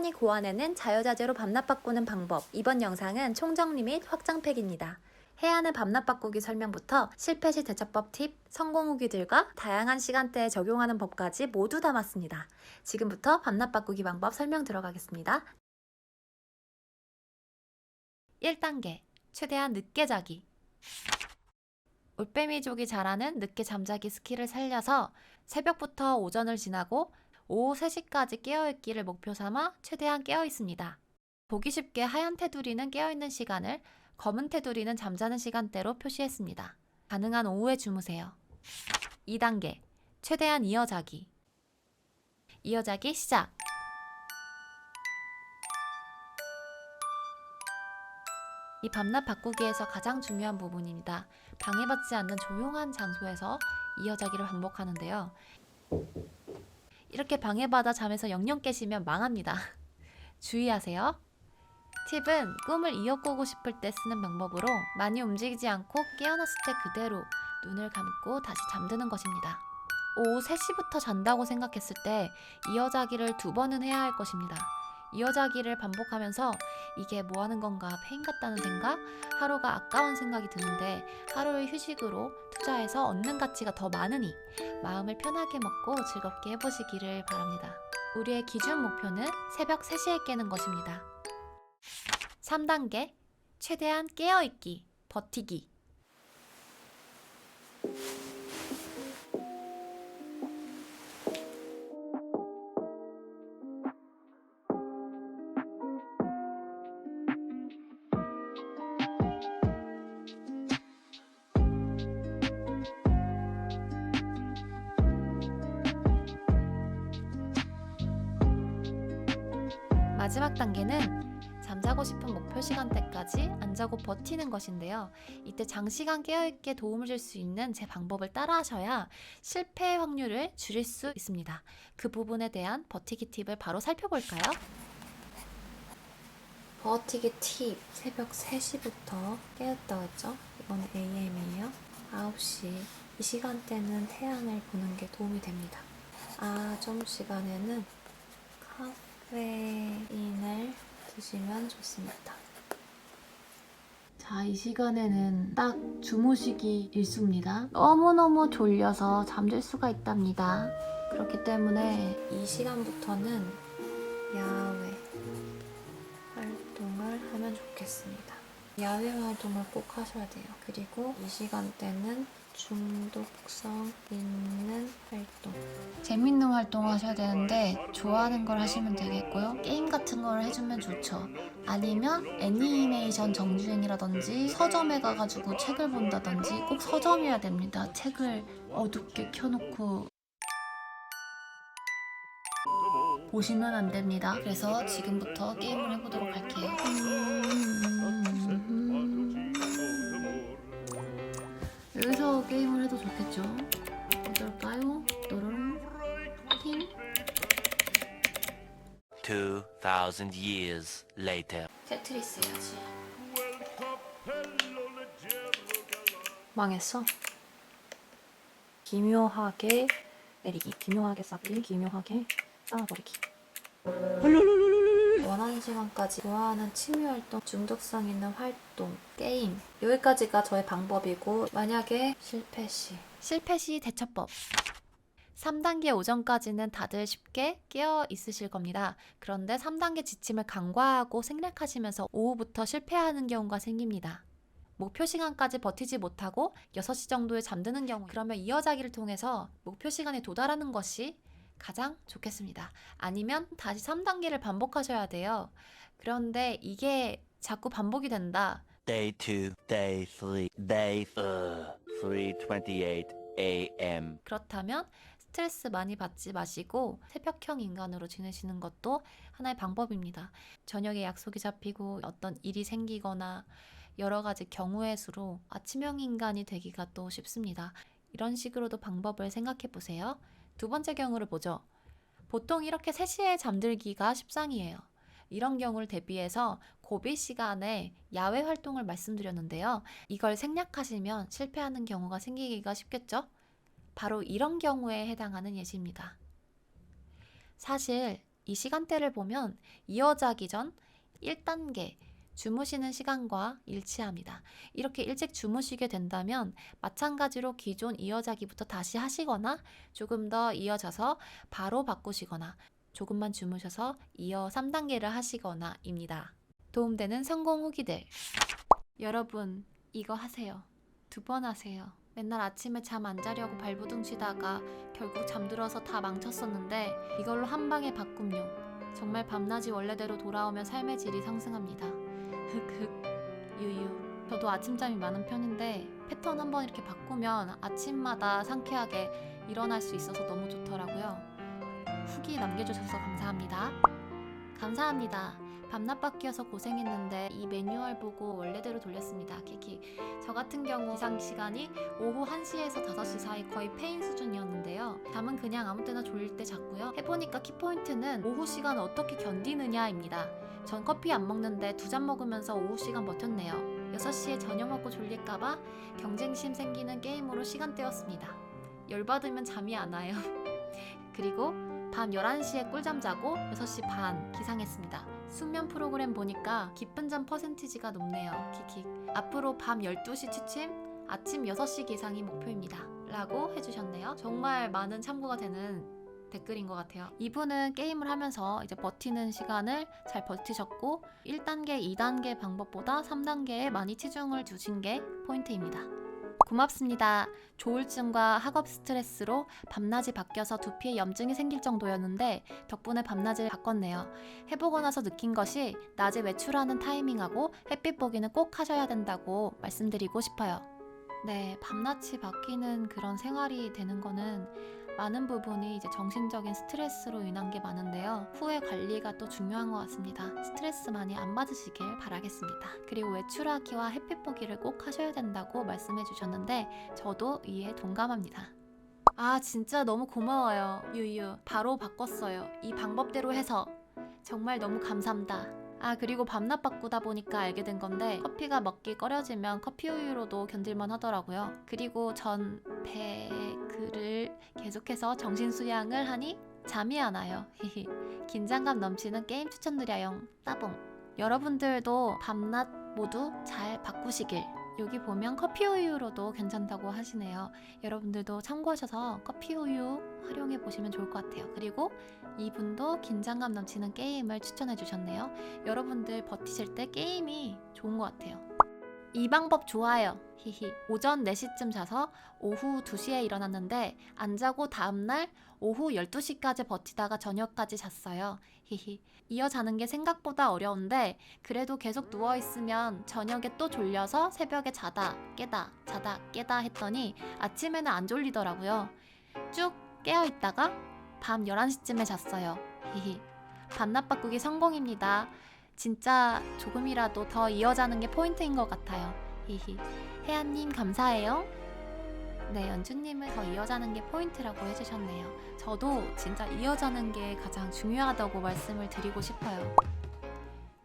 최대한이 고안해낸 자유자재로 밤낮 바꾸는 방법. 이번 영상은 총정리 및 확장팩입니다. 하는 밤낮 바꾸기 설명부터 실패 시 대처법 팁, 성공 후기들과 다양한 시간대에 적용하는 법까지 모두 담았습니다. 지금부터 밤낮 바꾸기 방법 설명 들어가겠습니다. 1단계. 최대한 늦게 자기. 올빼미족이 잘하는 늦게 잠자기 스킬을 살려서 새벽부터 오전을 지나고 오후 3시까지 깨어있기를 목표 삼아 최대한 깨어 있습니다. 보기 쉽게 하얀 테두리는 깨어있는 시간을, 검은 테두리는 잠자는 시간대로 표시했습니다. 가능한 오후에 주무세요. 2단계. 최대한 이어자기. 이어자기 시작. 이 밤낮 바꾸기에서 가장 중요한 부분입니다. 방해받지 않는 조용한 장소에서 이어자기를 반복하는데요. 이렇게 방해받아 잠에서 영영 깨시면 망합니다. 주의하세요. 팁은 꿈을 이어꾸고 싶을 때 쓰는 방법으로 많이 움직이지 않고 깨어났을 때 그대로 눈을 감고 다시 잠드는 것입니다. 오후 3시부터 잔다고 생각했을 때 이어자기를 두 번은 해야 할 것입니다. 이어자기를 반복하면서 이게 뭐 하는 건가 페인 같다는 생각, 하루가 아까운 생각이 드는데 하루의 휴식으로 투자해서 얻는 가치가 더 많으니 마음을 편하게 먹고 즐겁게 해보시기를 바랍니다. 우리의 기준 목표는 새벽 3시에 깨는 것입니다. 3단계 최대한 깨어있기, 버티기. 마지막 단계는 잠자고 싶은 목표 시간대까지 안 자고 버티는 것인데요. 이때 장시간 깨어있게 도움을 줄 수 있는 제 방법을 따라하셔야 실패 확률을 줄일 수 있습니다. 그 부분에 대한 버티기 팁을 바로 살펴볼까요? 버티기 팁. 새벽 3시부터 깨었다고 했죠? 이건 AM이에요. 9시. 이 시간대는 태양을 보는 게 도움이 됩니다. 아점 시간에는 카페 인을 드시면 좋습니다. 자, 이 시간에는 딱 주무시기 일수입니다. 너무너무 졸려서 잠들 수가 있답니다. 그렇기 때문에 이 시간부터는 야외 활동을 하면 좋겠습니다. 야외 활동을 꼭 하셔야 돼요. 그리고 이 시간대는 중독성 있는 활동. 재밌는 활동 하셔야 되는데 좋아하는 걸 하시면 되겠고요. 게임 같은 걸 해주면 좋죠. 아니면 애니메이션 정주행이라든지 서점에 가가지고 책을 본다든지 꼭 서점이어야 됩니다. 책을 어둡게 켜놓고 보시면 안 됩니다. 그래서 지금부터 게임을 해보도록 할게요. 여기서 게임을 해도 좋겠죠? 어떨까요? 또르릉 팀2,000 years later. 테트리스 해야지. 망했어. 기묘하게 내리기, 기묘하게 쌓기, 기묘하게 쌓아버리기. 원하는 시간까지 좋아하는 취미 활동, 중독성 있는 활동, 게임. 여기까지가 저의 방법이고, 만약에 실패 시. 실패 시 대처법. 3단계 오전까지는 다들 쉽게 깨어 있으실 겁니다. 그런데 3단계 지침을 간과하고 생략하시면서 오후부터 실패하는 경우가 생깁니다. 목표 시간까지 버티지 못하고 6시 정도에 잠드는 경우, 그러면 이어자기를 통해서 목표 시간에 도달하는 것이 가장 좋겠습니다. 아니면 다시 3단계를 반복하셔야 돼요. 그런데 이게 자꾸 반복이 된다. Day 2, day 3, day uh, 3:28 a.m. 그렇다면 스트레스 많이 받지 마시고 새벽형 인간으로 지내시는 것도 하나의 방법입니다. 저녁에 약속이 잡히고 어떤 일이 생기거나 여러 가지 경우의 수로 아침형 인간이 되기가 또 쉽습니다. 이런 식으로도 방법을 생각해 보세요. 두 번째 경우를 보죠. 보통 이렇게 3시에 잠들기가 십상이에요. 이런 경우를 대비해서 고비 시간에 야외 활동을 말씀드렸는데요. 이걸 생략하시면 실패하는 경우가 생기기가 쉽겠죠? 바로 이런 경우에 해당하는 예시입니다. 사실 이 시간대를 보면 이어자기 전 1단계 주무시는 시간과 일치합니다. 이렇게 일찍 주무시게 된다면 마찬가지로 기존 이어자기부터 다시 하시거나 조금 더 이어져서 바로 바꾸시거나 조금만 주무셔서 이어 3단계를 하시거나 입니다. 도움되는 성공 후기들. 여러분, 이거 하세요. 두 번 하세요. 맨날 아침에 잠 안 자려고 발부둥 쉬다가 결국 잠들어서 다 망쳤었는데 이걸로 한 방에 바꿈요. 정말 밤낮이 원래대로 돌아오면 삶의 질이 상승합니다. 흑흑 유유. 저도 아침잠이 많은 편인데 패턴 한번 이렇게 바꾸면 아침마다 상쾌하게 일어날 수 있어서 너무 좋더라고요. 후기 남겨주셔서 감사합니다. 감사합니다. 밤낮 바뀌어서 고생했는데 이 매뉴얼 보고 원래대로 돌렸습니다. 키키. 저 같은 경우 기상 시간이 오후 1시에서 5시 사이 거의 페인 수준이었는데요. 잠은 그냥 아무 때나 졸릴 때 잤고요. 해보니까 키포인트는 오후 시간 어떻게 견디느냐입니다. 전 커피 안 먹는데 두 잔 먹으면서 오후 시간 버텼네요. 6시에 저녁 먹고 졸릴까봐 경쟁심 생기는 게임으로 시간 때웠습니다. 열받으면 잠이 안 와요. 그리고 밤 11시에 꿀잠 자고 6시 반 기상했습니다. 숙면 프로그램 보니까 깊은 잠 퍼센티지가 높네요. 킥킥. 앞으로 밤 12시 취침, 아침 6시 기상이 목표입니다. 라고 해주셨네요. 정말 많은 참고가 되는 댓글인 것 같아요. 이분은 게임을 하면서 이제 버티는 시간을 잘 버티셨고 1단계, 2단계 방법보다 3단계에 많이 치중을 두신 게 포인트입니다. 고맙습니다. 조울증과 학업 스트레스로 밤낮이 바뀌어서 두피에 염증이 생길 정도였는데 덕분에 밤낮을 바꿨네요. 해보고 나서 느낀 것이 낮에 외출하는 타이밍하고 햇빛 보기는 꼭 하셔야 된다고 말씀드리고 싶어요. 네, 밤낮이 바뀌는 그런 생활이 되는 거는 많은 부분이 이제 정신적인 스트레스로 인한 게 많은데요. 후에 관리가 또 중요한 것 같습니다. 스트레스 많이 안 받으시길 바라겠습니다. 그리고 외출하기와 햇빛 보기를 꼭 하셔야 된다고 말씀해 주셨는데 저도 이에 동감합니다. 아 진짜 너무 고마워요 유유 바로 바꿨어요 이 방법대로 해서 정말 너무 감사합니다 아 그리고 밤낮 바꾸다 보니까 알게 된 건데 커피가 먹기 꺼려지면 커피 우유로도 견딜만 하더라고요 그리고 전 배 그를 계속해서 정신 수양을 하니 잠이 안 와요. 긴장감 넘치는 게임 추천드려요. 따봉. 여러분들도 밤낮 모두 잘 바꾸시길. 여기 보면 커피 우유로도 괜찮다고 하시네요. 여러분들도 참고하셔서 커피 우유 활용해 보시면 좋을 것 같아요. 그리고 이분도 긴장감 넘치는 게임을 추천해 주셨네요. 여러분들 버티실 때 게임이 좋은 것 같아요. 이 방법 좋아요. 히히. 오전 4시쯤 자서 오후 2시에 일어났는데 안 자고 다음날 오후 12시까지 버티다가 저녁까지 잤어요. 히히. 이어 자는 게 생각보다 어려운데 그래도 계속 누워 있으면 저녁에 또 졸려서 새벽에 자다 깨다 자다 깨다 했더니 아침에는 안 졸리더라고요. 쭉 깨어 있다가 밤 11시쯤에 잤어요. 히히. 밤낮 바꾸기 성공입니다. 진짜 조금이라도 더 이어자는 게 포인트인 것 같아요. 히히. 혜안님 감사해요. 네, 연주님은 더 이어자는 게 포인트라고 해주셨네요. 저도 진짜 이어자는 게 가장 중요하다고 말씀을 드리고 싶어요.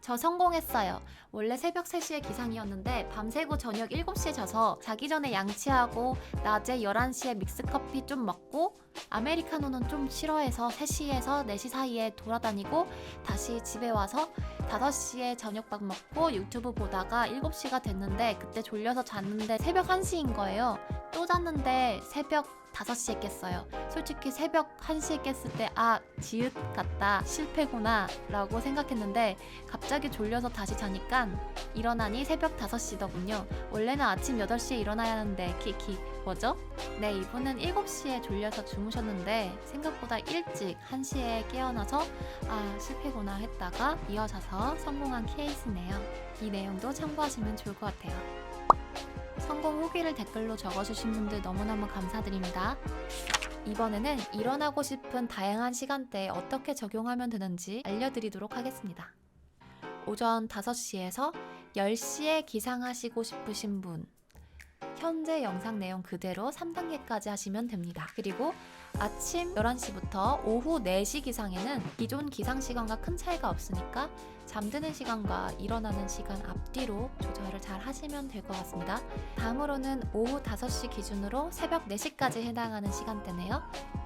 저 성공했어요. 원래 새벽 3시에 기상이었는데 밤새고 저녁 7시에 자서 자기 전에 양치하고 낮에 11시에 믹스커피 좀 먹고 아메리카노는 좀 싫어해서 3시에서 4시 사이에 돌아다니고 다시 집에 와서 5시에 저녁밥 먹고 유튜브 보다가 7시가 됐는데 그때 졸려서 잤는데 새벽 1시인 거예요. 또 잤는데 새벽 5시에 깼어요. 솔직히 새벽 1시에 깼을 때 아, 지읒 같다. 실패구나. 라고 생각했는데 갑자기 졸려서 다시 자니까 일어나니 새벽 5시더군요. 원래는 아침 8시에 일어나야 하는데 키키 뭐죠? 네, 이분은 7시에 졸려서 주무셨는데 생각보다 일찍 1시에 깨어나서 아, 실패구나 했다가 이어져서 성공한 케이스네요. 이 내용도 참고하시면 좋을 것 같아요. 성공 후기를 댓글로 적어주신 분들 너무너무 감사드립니다. 이번에는 일어나고 싶은 다양한 시간대에 어떻게 적용하면 되는지 알려드리도록 하겠습니다. 오전 5시에서 10시에 기상하시고 싶으신 분, 현재 영상 내용 그대로 3단계까지 하시면 됩니다. 그리고 아침 11시부터 오후 4시 기상에는 기존 기상 시간과 큰 차이가 없으니까 잠드는 시간과 일어나는 시간 앞뒤로 조절을 잘 하시면 될 것 같습니다. 다음으로는 오후 5시 기준으로 새벽 4시까지 해당하는 시간대네요.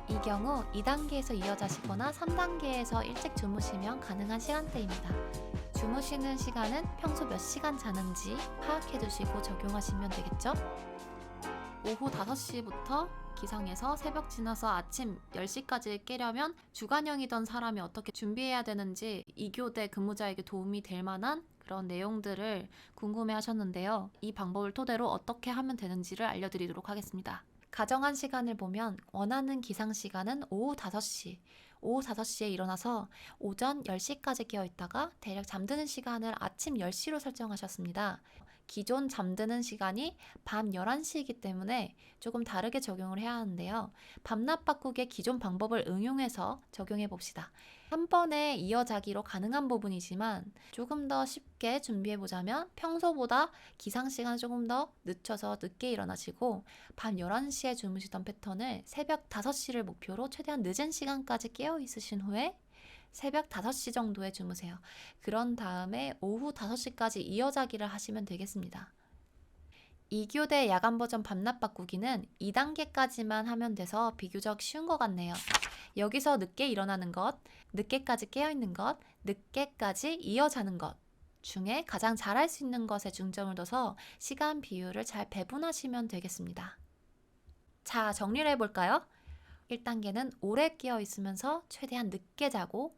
이 경우 2단계에서 이어자시거나 3단계에서 일찍 주무시면 가능한 시간대입니다. 주무시는 시간은 평소 몇 시간 자는지 파악해 두시고 적용하시면 되겠죠? 오후 5시부터 기상해서 새벽 지나서 아침 10시까지 깨려면 주간형이던 사람이 어떻게 준비해야 되는지 2교대 근무자에게 도움이 될 만한 그런 내용들을 궁금해 하셨는데요. 이 방법을 토대로 어떻게 하면 되는지를 알려드리도록 하겠습니다. 가정한 시간을 보면 원하는 기상 시간은 오후 5시. 오후 5시에 일어나서 오전 10시까지 깨어 있다가 대략 잠드는 시간을 아침 10시로 설정하셨습니다. 기존 잠드는 시간이 밤 11시이기 때문에 조금 다르게 적용을 해야 하는데요. 밤낮 바꾸기의 기존 방법을 응용해서 적용해 봅시다. 한 번에 이어 자기로 가능한 부분이지만 조금 더 쉽게 준비해 보자면 평소보다 기상 시간을 조금 더 늦춰서 늦게 일어나시고 밤 11시에 주무시던 패턴을 새벽 5시를 목표로 최대한 늦은 시간까지 깨어 있으신 후에 새벽 5시 정도에 주무세요. 그런 다음에 오후 5시까지 이어자기를 하시면 되겠습니다. 2교대 야간 버전 밤낮 바꾸기는 2단계까지만 하면 돼서 비교적 쉬운 것 같네요. 여기서 늦게 일어나는 것, 늦게까지 깨어있는 것, 늦게까지 이어 자는 것 중에 가장 잘할 수 있는 것에 중점을 둬서 시간 비율을 잘 배분하시면 되겠습니다. 자, 정리를 해볼까요? 1단계는 오래 깨어 있으면서 최대한 늦게 자고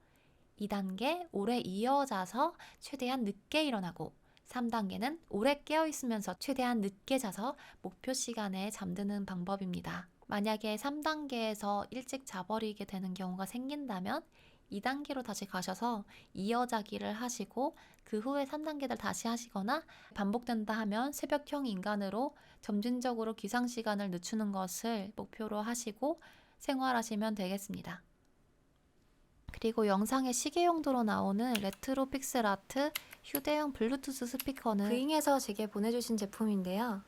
2단계 오래 이어자서 최대한 늦게 일어나고 3단계는 오래 깨어 있으면서 최대한 늦게 자서 목표 시간에 잠드는 방법입니다. 만약에 3단계에서 일찍 자버리게 되는 경우가 생긴다면 2단계로 다시 가셔서 이어자기를 하시고 그 후에 3단계를 다시 하시거나 반복된다 하면 새벽형 인간으로 점진적으로 기상 시간을 늦추는 것을 목표로 하시고 생활하시면 되겠습니다. 그리고 영상의 시계 용도로 나오는 레트로 픽셀 아트 휴대용 블루투스 스피커는 그잉에서 제게 보내주신 제품인데요.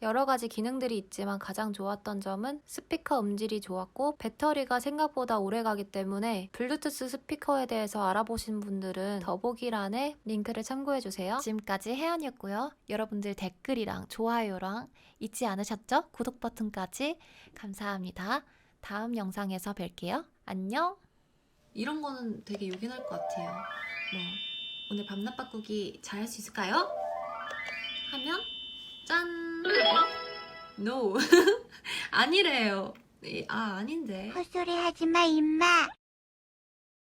여러 가지 기능들이 있지만 가장 좋았던 점은 스피커 음질이 좋았고 배터리가 생각보다 오래 가기 때문에 블루투스 스피커에 대해서 알아보신 분들은 더보기란에 링크를 참고해주세요. 지금까지 혜연이었고요. 여러분들 댓글이랑 좋아요랑 잊지 않으셨죠? 구독 버튼까지 감사합니다. 다음 영상에서 뵐게요. 안녕! 이런 거는 되게 요긴할 것 같아요. 뭐 오늘 밤낮 바꾸기 잘 할 수 있을까요? 하면 짠! No. 아니래요. 네, 아 아닌데. 헛소리 하지 마, 임마.